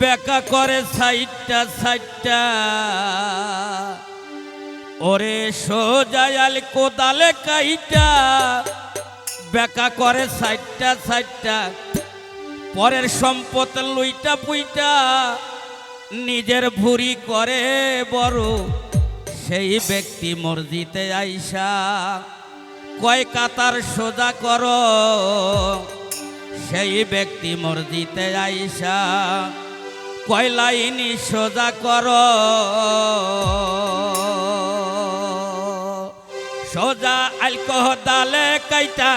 বেকা করে সাইটটা সাইটটা। ওরে সোজায়াল কোদালে কাইটা। বেকা করে সাইটটা সাইটটা। পরের সম্পদ লুইটা পুইটা। নিজের ভুরি করে বড়। সেই ব্যক্তি মসজিদে আইসা। কয় কাতার সোজা কর। সেই ব্যক্তি মসজিদে আইসা। কয় লাইনি সোজা কর। সোজা আলকোহ দালে কাইটা।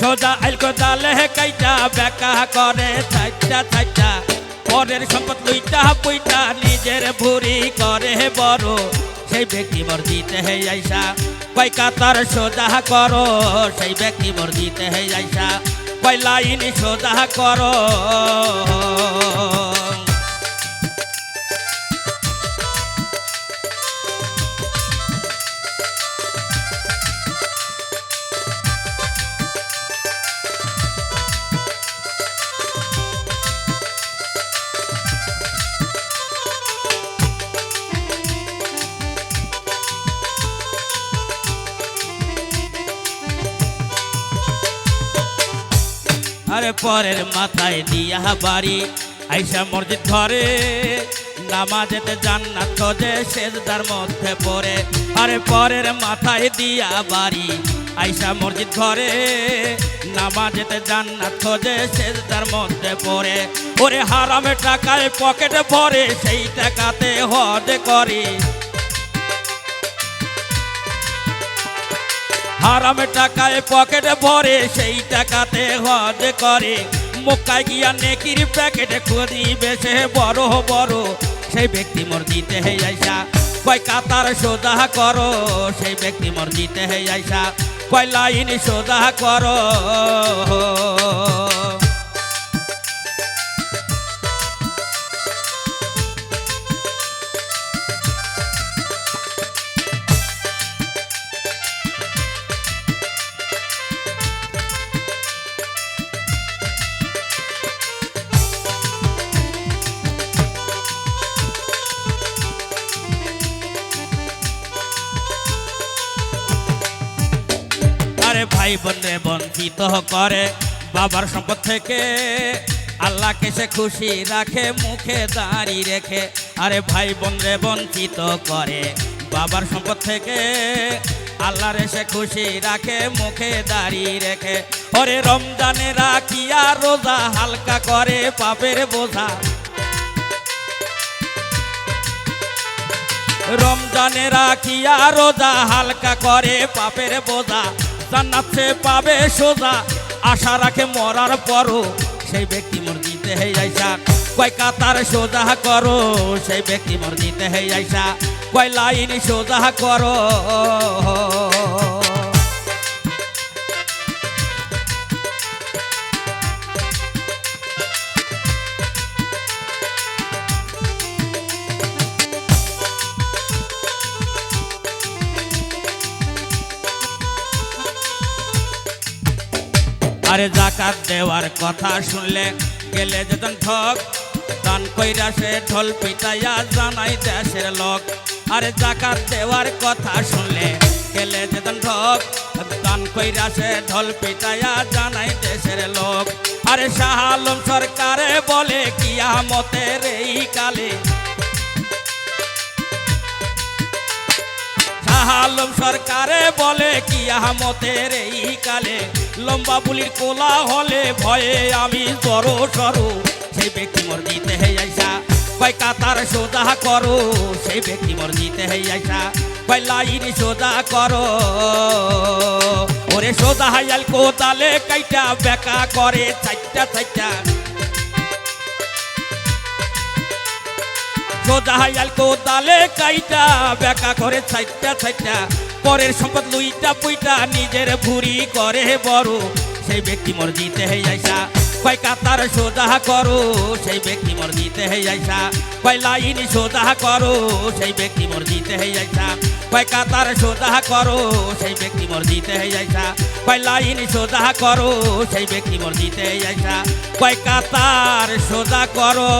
সোজা আলকো দালে কাইটা, বেকা করে চাইটা চাইটা। পরের সম্পদ লুইটা, পুইটা নিজের ভুরি করে বড়। সেই ব্যক্তি মর্জিতে হে আইসা, কয় কাতার সোজা করো। সেই ব্যক্তি মর্জিতে হে আইসা লাইন সোজা করো। আরে পরের মাথায় দিয়া বাড়ি। আইসা মসজিদ ঘরে, নামাজেতে জান্নাত খোঁজে, সেজদার মধ্যে পড়ে। আরে পরের মাথায় দিয়া বাড়ি, আইসা মসজিদ ঘরে, নামাজেতে জান্নাত খোঁজে, সেজদার মধ্যে পড়ে। ওরে হারামে টাকায় পকেটে ভরে, সেই টাকাতে হজ করে। হারাম টাকায় পকেটে ভরে সেই টাকাতে হজ করে। মক্কায় গিয়া নেকির প্যাকেটে খুঁজি বেশে বড় বড়। সেই ব্যক্তি মসজিদে হে আইসা, কয় কাতার সোজা করো। সেই ব্যক্তি মসজিদে হে আইসা, কয় লাইন সোজা করো। ভাই বোনে বঞ্চিত করে। বাবার সম্পদ থেকে আল্লাহকে সে খুশি রাখে, মুখে দাঁড়ি রেখে। আরে ভাই বোনরে বঞ্চিত করে। বাবার সম্পদ থেকে আল্লাহরে সে খুশি রাখে, মুখে দাঁড়ি রেখে। ওরে রমজানে রাখিয়া রোজা হালকা করে, পাপের বোঝা। রমজানে রাখিয়া রোজা হালকা করে, পাপের বোঝা। জান্নাত পাবে সোজা। আশা রাখে মরার পরও সেই ব্যক্তি মর্জিতে হে আইসা কয় কাতার সোজা করো, সেই ব্যক্তি মর্জিতে হে আইসা কয় লাইন সোজা করো। আরে জাকাত দেওয়ার কথা শুনলে গেলে যেতন ঠক। দান কইরা সে ঢোল পিটাইয়া জানাই দেশের লোক। আরে জাকাত দেওয়ার কথা শুনলে গেলে যেতন ঠক। দান কইরা সে ঢোল পিটাইয়া জানাই দেশের লোক। আরে শাহ আলম সরকারে বলে, কিয়ামতের এই কালে আলম সরকারে বলে কি আহমতের এই কালে লম্বা বুলির কোলা হলে ভয়ে আমি জড়ো সরো। সেই ব্যক্তি মর্জিতে হে আইসা কয় কাতার সোজা করো। সেই ব্যক্তি মর্জিতে হে আইসা কয় লাইন সোজা করো। ওরে সোজা হাইয়াল কোতালে কাইটা বেকা করে, চাইটা চাইটা সোজা হাইয়াল কোদালে কাইটা, বেকা করে ছাইটা ছাইটা। পরের সম্পদ লুইটা পুইটা, নিজের ভুরি করে বড়। সেই ব্যক্তি মর্জিতে হে আইসা, কয় কাতার সোজা করো, সেই ব্যক্তি মোর জিতে হে আইসা। কয় লাইন সোজা করো, সেই ব্যক্তি মোর জিতে হে আইসা। কয় কাতার সোজা করো, সেই ব্যক্তি মোর জিতে হে আইসা। কয় লাইন সোজা করো, সেই ব্যক্তি মোর জিতে হে আইসা। কয় করো।